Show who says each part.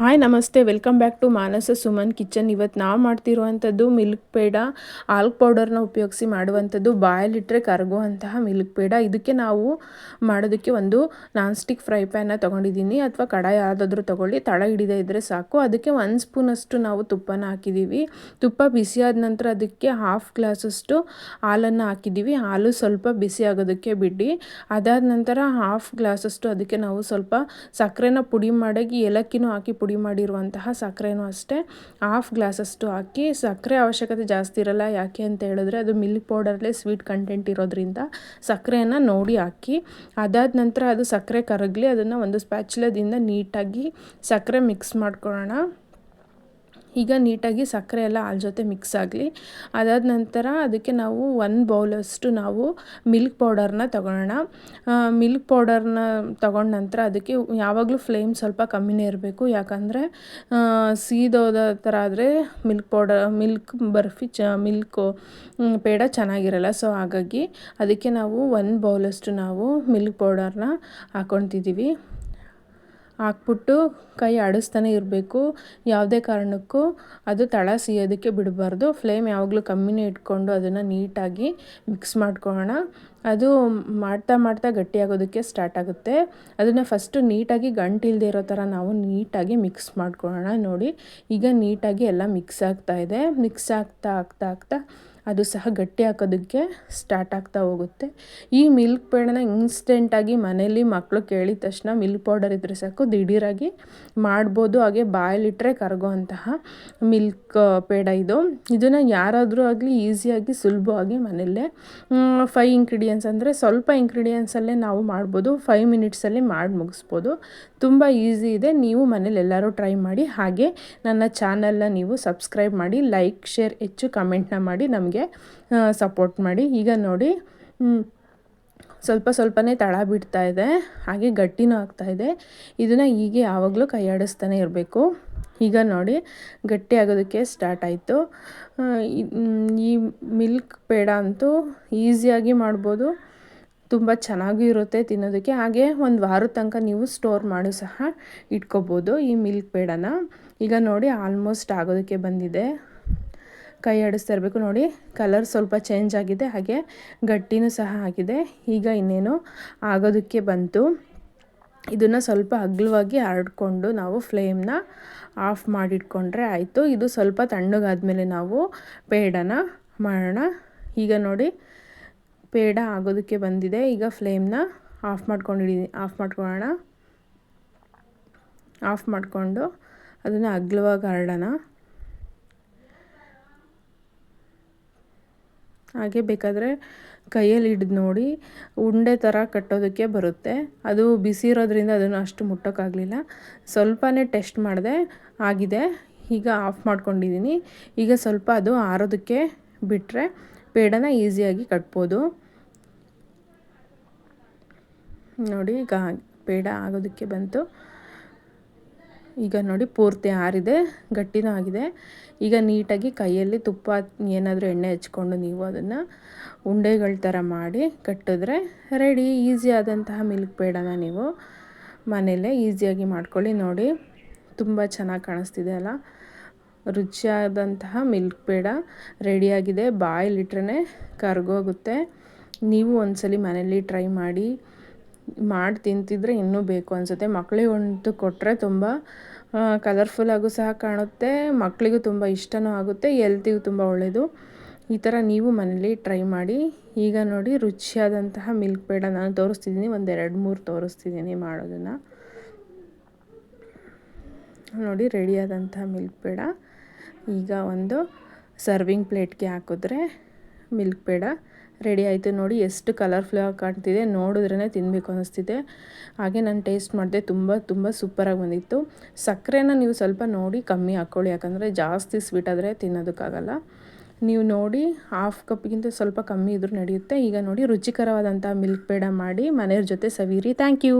Speaker 1: Hi, ನಮಸ್ತೆ. Welcome back to Manasa Suman kitchen. ಇವತ್ತು ನಾವು ಮಾಡ್ತಿರುವಂಥದ್ದು ಮಿಲ್ಕ್ ಪೇಡ, ಆಲ್ಕ್ ಪೌಡರ್ನ ಉಪಯೋಗಿಸಿ ಮಾಡುವಂಥದ್ದು ಬಾಯಲ್ಲಿಟ್ಟರೆ ಕರಗುವಂತಹ ಮಿಲ್ಕ್ ಪೇಡ. ಇದಕ್ಕೆ ನಾವು ಮಾಡೋದಕ್ಕೆ ಒಂದು ನಾನ್ ಸ್ಟಿಕ್ ಫ್ರೈ ಪ್ಯಾನ್ನ ತೊಗೊಂಡಿದ್ದೀನಿ. ಅಥವಾ ಕಡಾಯಿ ಯಾವುದಾದ್ರೂ ತೊಗೊಳ್ಳಿ. ತಳ ಹಿಡಿದೇ ಇದ್ದರೆ ಸಾಕು. ಅದಕ್ಕೆ ಒಂದು ಸ್ಪೂನಷ್ಟು ನಾವು ತುಪ್ಪನ ಹಾಕಿದ್ದೀವಿ ತುಪ್ಪ ಬಿಸಿಯಾದ ನಂತರ ಅದಕ್ಕೆ ಹಾಫ್ ಗ್ಲಾಸಷ್ಟು ಹಾಲನ್ನು ಹಾಕಿದ್ದೀವಿ ಹಾಲು ಸ್ವಲ್ಪ ಬಿಸಿ ಆಗೋದಕ್ಕೆ ಬಿಡಿ. ಅದಾದ ನಂತರ ಹಾಫ್ ಗ್ಲಾಸಷ್ಟು ಅದಕ್ಕೆ ನಾವು ಸ್ವಲ್ಪ ಸಕ್ಕರೆನ ಪುಡಿ ಮಾಡಾಗಿ ಏಲಕ್ಕಿನೂ ಹಾಕಿ ಪುಡಿ ಪುಡಿ ಮಾಡಿರುವಂತಹ ಸಕ್ಕರೆನೂ ಅಷ್ಟೇ. ಹಾಫ್ ಗ್ಲಾಸಷ್ಟು ಹಾಕಿ ಸಕ್ಕರೆ ಅವಶ್ಯಕತೆ ಜಾಸ್ತಿ ಇರಲ್ಲ, ಯಾಕೆ ಅಂತ ಹೇಳಿದ್ರೆ ಅದು ಮಿಲ್ಕ್ ಪೌಡರಲ್ಲೇ ಸ್ವೀಟ್ ಕಂಟೆಂಟ್ ಇರೋದ್ರಿಂದ ಸಕ್ಕರೆಯನ್ನು ನೋಡಿ ಹಾಕಿ. ಅದಾದ ನಂತರ ಅದು ಸಕ್ಕರೆ ಕರಗಲಿ, ಅದನ್ನು ಒಂದು ಸ್ಪ್ಯಾಚುಲದಿಂದ ನೀಟಾಗಿ ಸಕ್ಕರೆ ಮಿಕ್ಸ್ ಮಾಡ್ಕೊಳ್ಳೋಣ ಈಗ ನೀಟಾಗಿ ಸಕ್ಕರೆ ಎಲ್ಲ ಹಾಲು ಜೊತೆ ಮಿಕ್ಸ್ ಆಗಲಿ. ಅದಾದ ನಂತರ ಅದಕ್ಕೆ ನಾವು ಒಂದು ಬೌಲಷ್ಟು ನಾವು ಮಿಲ್ಕ್ ಪೌಡರ್ನ ತಗೊಳ್ಳೋಣ ಮಿಲ್ಕ್ ಪೌಡರ್ನ ತಗೊಂಡ ನಂತರ ಅದಕ್ಕೆ ಯಾವಾಗಲೂ ಫ್ಲೇಮ್ ಸ್ವಲ್ಪ ಕಮ್ಮಿನೇ ಇರಬೇಕು. ಯಾಕಂದರೆ ಸೀದೋದ ಥರ ಆದರೆ ಮಿಲ್ಕ್ ಪೌಡರ್ ಮಿಲ್ಕ್ ಬರ್ಫಿ ಚ ಮಿಲ್ಕು ಪೇಡ ಚೆನ್ನಾಗಿರಲ್ಲ. ಸೊ ಹಾಗಾಗಿ ಅದಕ್ಕೆ ನಾವು ಒಂದು ಬೌಲಷ್ಟು ನಾವು ಮಿಲ್ಕ್ ಪೌಡರ್ನ ಹಾಕ್ಕೊತಿದ್ದೀವಿ ಹಾಕ್ಬಿಟ್ಟು ಕೈ ಆಡಿಸ್ತಾನೆ ಇರಬೇಕು. ಯಾವುದೇ ಕಾರಣಕ್ಕೂ ಅದು ತಳ ಸಿಯೋದಕ್ಕೆ ಬಿಡಬಾರ್ದು. ಫ್ಲೇಮ್ ಯಾವಾಗಲೂ ಕಮ್ಮಿನೇ ಇಟ್ಕೊಂಡು ಅದನ್ನು ನೀಟಾಗಿ ಮಿಕ್ಸ್ ಮಾಡ್ಕೊಳ್ಳೋಣ. ಅದು ಮಾಡ್ತಾ ಮಾಡ್ತಾ ಗಟ್ಟಿಯಾಗೋದಕ್ಕೆ ಸ್ಟಾರ್ಟ್ ಆಗುತ್ತೆ. ಅದನ್ನು ಫಸ್ಟು ನೀಟಾಗಿ ಗಂಟಿಲ್ಲದೇ ಇರೋ ಥರ ನಾವು ನೀಟಾಗಿ ಮಿಕ್ಸ್ ಮಾಡ್ಕೊಳ್ಳೋಣ ನೋಡಿ. ಈಗ ನೀಟಾಗಿ ಎಲ್ಲ ಮಿಕ್ಸ್ ಆಗ್ತಾ ಇದೆ. ಮಿಕ್ಸ್ ಆಗ್ತಾ ಆಗ್ತಾ ಆಗ್ತಾ ಅದು ಸಹ ಗಟ್ಟಿ ಹಾಕೋದಕ್ಕೆ ಸ್ಟಾರ್ಟ್ ಆಗ್ತಾ ಹೋಗುತ್ತೆ. ಈ ಮಿಲ್ಕ್ ಪೇಡನ ಇನ್ಸ್ಟೆಂಟಾಗಿ ಮನೇಲಿ ಮಕ್ಕಳು ಕೇಳಿದ ತಕ್ಷಣ ಮಿಲ್ಕ್ ಪೌಡರ್ ಇದ್ದರೆ ಸಾಕು, ದಿಢೀರಾಗಿ ಮಾಡ್ಬೋದು. ಹಾಗೆ ಬಾಯಲ್ಲಿಟ್ಟರೆ ಕರಗುವಂತಹ ಮಿಲ್ಕ್ ಪೇಡ ಇದು. ಇದನ್ನು ಯಾರಾದರೂ ಆಗಲಿ ಈಸಿಯಾಗಿ ಸುಲಭವಾಗಿ ಮನೆಯಲ್ಲೇ ಫೈವ್ ಇಂಗ್ರೀಡಿಯೆಂಟ್ಸ್ ಅಂದರೆ ಸ್ವಲ್ಪ ಇಂಗ್ರೀಡಿಯೆಂಟ್ಸಲ್ಲೇ ನಾವು ಮಾಡ್ಬೋದು. ಫೈವ್ ಮಿನಿಟ್ಸಲ್ಲಿ ಮಾಡಿ ಮುಗಿಸ್ಬೋದು. ತುಂಬ ಈಸಿ ಇದೆ. ನೀವು ಮನೇಲಿ ಎಲ್ಲರೂ ಟ್ರೈ ಮಾಡಿ. ಹಾಗೆ ನನ್ನ ಚಾನಲ್ನ ನೀವು ಸಬ್ಸ್ಕ್ರೈಬ್ ಮಾಡಿ ಲೈಕ್ ಶೇರ್ ಹೆಚ್ಚು ಕಮೆಂಟ್ನ ಮಾಡಿ. ನಮಗೆ ಸಪೋರ್ಟ್ ಮಾಡಿ. ಈಗ ನೋಡಿ ಸ್ವಲ್ಪ ಸ್ವಲ್ಪನೇ ತಳ ಬಿಡ್ತಾ ಇದೆ. ಹಾಗೆ ಗಟ್ಟಿನೂ ಆಗ್ತಾಯಿದೆ ಇದನ್ನು ಹೀಗೆ ಯಾವಾಗಲೂ ಕೈಯಾಡಿಸ್ತಾನೆ ಇರಬೇಕು. ಈಗ ನೋಡಿ, ಗಟ್ಟಿ ಆಗೋದಕ್ಕೆ ಸ್ಟಾರ್ಟ್ ಆಯಿತು. ಈ ಮಿಲ್ಕ್ ಪೇಡ ಅಂತೂ ಈಸಿಯಾಗಿ ಮಾಡ್ಬೋದು. ತುಂಬ ಚೆನ್ನಾಗೂ ಇರುತ್ತೆ ತಿನ್ನೋದಕ್ಕೆ. ಹಾಗೆ ಒಂದು ವಾರದ ತನಕ ನೀವು ಸ್ಟೋರ್ ಮಾಡಿ ಸಹ ಇಟ್ಕೋಬೋದು ಈ ಮಿಲ್ಕ್ ಪೇಡನ. ಈಗ ನೋಡಿ ಆಲ್ಮೋಸ್ಟ್ ಆಗೋದಕ್ಕೆ ಬಂದಿದೆ. ಕೈ ಆಡಿಸ್ತಾ ಇರಬೇಕು. ನೋಡಿ ಕಲರ್ ಸ್ವಲ್ಪ ಚೇಂಜ್ ಆಗಿದೆ. ಹಾಗೆ ಗಟ್ಟಿನೂ ಸಹ ಆಗಿದೆ. ಈಗ ಇನ್ನೇನು ಆಗೋದಕ್ಕೆ ಬಂತು. ಇದನ್ನು ಸ್ವಲ್ಪ ಅಗ್ಲವಾಗಿ ಹರಡ್ಕೊಂಡು ನಾವು ಫ್ಲೇಮ್ನ ಆಫ್ ಮಾಡಿಟ್ಕೊಂಡ್ರೆ ಆಯಿತು. ಇದು ಸ್ವಲ್ಪ ತಣ್ಣಗಾದಮೇಲೆ ನಾವು ಪೇಡನ ಮಾಡೋಣ. ಈಗ ನೋಡಿ, ಪೇಡ ಆಗೋದಕ್ಕೆ ಬಂದಿದೆ. ಈಗ ಫ್ಲೇಮ್ನ ಆಫ್ ಮಾಡ್ಕೊಂಡಿದ್ದೀನಿ ಆಫ್ ಮಾಡ್ಕೊಳ್ಳೋಣ. ಆಫ್ ಮಾಡಿಕೊಂಡು ಅದನ್ನು ಅಗ್ಲವಾಗಿ ಹರಡೋಣ ಹಾಗೆ ಬೇಕಾದರೆ ಕೈಯಲ್ಲಿ ಹಿಡಿದು ನೋಡಿ ಉಂಡೆ ಥರ ಕಟ್ಟೋದಕ್ಕೆ ಬರುತ್ತೆ. ಅದು ಬಿಸಿ ಇರೋದ್ರಿಂದ ಅದನ್ನು ಅಷ್ಟು ಮುಟ್ಟೋಕ್ಕಾಗಲಿಲ್ಲ. ಸ್ವಲ್ಪನೇ ಟೆಸ್ಟ್ ಮಾಡಿದೆ ಆಗಿದೆ. ಈಗ ಆಫ್ ಮಾಡ್ಕೊಂಡಿದ್ದೀನಿ ಈಗ ಸ್ವಲ್ಪ ಅದು ಆರೋದಕ್ಕೆ ಬಿಟ್ಟರೆ ಪೇಡನ ಈಸಿಯಾಗಿ ಕಟ್ಬೋದು. ನೋಡಿ ಈಗ ಪೇಡ ಆಗೋದಕ್ಕೆ ಬಂತು. ಈಗ ನೋಡಿ ಪೂರ್ತಿ ಆರಿದೆ, ಗಟ್ಟಿನೂ ಆಗಿದೆ. ಈಗ ನೀಟಾಗಿ ಕೈಯಲ್ಲಿ ತುಪ್ಪ ಏನಾದರೂ ಎಣ್ಣೆ ಹಚ್ಕೊಂಡು ನೀವು ಅದನ್ನು ಉಂಡೆಗಳ ಥರ ಮಾಡಿ ಕಟ್ಟಿದ್ರೆ ರೆಡಿ ಈಸಿ ಆದಂತಹ ಮಿಲ್ಕ್ ಪೇಡನ ನೀವು ಮನೆಯಲ್ಲೇ ಈಸಿಯಾಗಿ ಮಾಡ್ಕೊಳ್ಳಿ. ನೋಡಿ ತುಂಬ ಚೆನ್ನಾಗಿ ಕಾಣಿಸ್ತಿದೆ ಅಲ್ಲ? ರುಚಿಯಾದಂತಹ ಮಿಲ್ಕ್ ಪೇಡ ರೆಡಿಯಾಗಿದೆ ಬಾಯಲ್ಲಿಟ್ರೆ ಕರ್ಗೋಗುತ್ತೆ. ನೀವು ಒಂದ್ಸಲಿ ಮನೇಲಿ ಟ್ರೈ ಮಾಡಿ ಮಾಡಿ ತಿಂತಿದ್ರೆ ಇನ್ನೂ ಬೇಕು ಅನಿಸುತ್ತೆ. ಮಕ್ಕಳಿಗೆ ಒಂದು ಕೊಟ್ಟರೆ ತುಂಬ ಕಲರ್ಫುಲ್ಲಾಗೂ ಸಹ ಕಾಣುತ್ತೆ. ಮಕ್ಕಳಿಗೂ ತುಂಬ ಇಷ್ಟವೂ ಆಗುತ್ತೆ. ಎಲ್ತಿಗೂ ತುಂಬ ಒಳ್ಳೆಯದು ಈ ಥರ ನೀವು ಮನೇಲಿ ಟ್ರೈ ಮಾಡಿ. ಈಗ ನೋಡಿ ರುಚಿಯಾದಂತಹ ಮಿಲ್ಕ್ ಪೇಡ ನಾನು ತೋರಿಸ್ತಿದ್ದೀನಿ. ಒಂದು ಎರಡು ಮೂರು ತೋರಿಸ್ತಿದ್ದೀನಿ ಮಾಡೋದನ್ನು. ನೋಡಿ ರೆಡಿಯಾದಂತಹ ಮಿಲ್ಕ್ ಪೇಡ. ಈಗ ಒಂದು ಸರ್ವಿಂಗ್ ಪ್ಲೇಟ್ಗೆ ಹಾಕಿದ್ರೆ ಮಿಲ್ಕ್ ಪೇಡ. ರೆಡಿ ಆಯಿತು ನೋಡಿ, ಎಷ್ಟು ಕಲರ್ಫುಲ್ಲಾಗಿ ಕಾಣ್ತಿದೆ. ನೋಡಿದ್ರೇ ತಿನ್ನಬೇಕು ಅನ್ನಿಸ್ತಿದೆ ಹಾಗೆ ನಾನು ಟೇಸ್ಟ್ ಮಾಡಿದೆ, ತುಂಬ ತುಂಬ ಸೂಪರಾಗಿ ಬಂದಿತ್ತು. ಸಕ್ಕರೆನ ನೀವು ಸ್ವಲ್ಪ ನೋಡಿ ಕಮ್ಮಿ ಹಾಕ್ಕೊಳ್ಳಿ ಯಾಕಂದರೆ ಜಾಸ್ತಿ ಸ್ವೀಟ್ ಆದರೆ ತಿನ್ನೋದಕ್ಕಾಗಲ್ಲ. ನೀವು ನೋಡಿ ಹಾಫ್ ಕಪ್ಗಿಂತ ಸ್ವಲ್ಪ ಕಮ್ಮಿ ಇದ್ರೂ ನಡೆಯುತ್ತೆ. ಈಗ ನೋಡಿ ರುಚಿಕರವಾದಂಥ ಮಿಲ್ಕ್ ಪೇಡ ಮಾಡಿ ಮನೆಯವ್ರ ಜೊತೆ ಸವಿರಿ ಥ್ಯಾಂಕ್ ಯು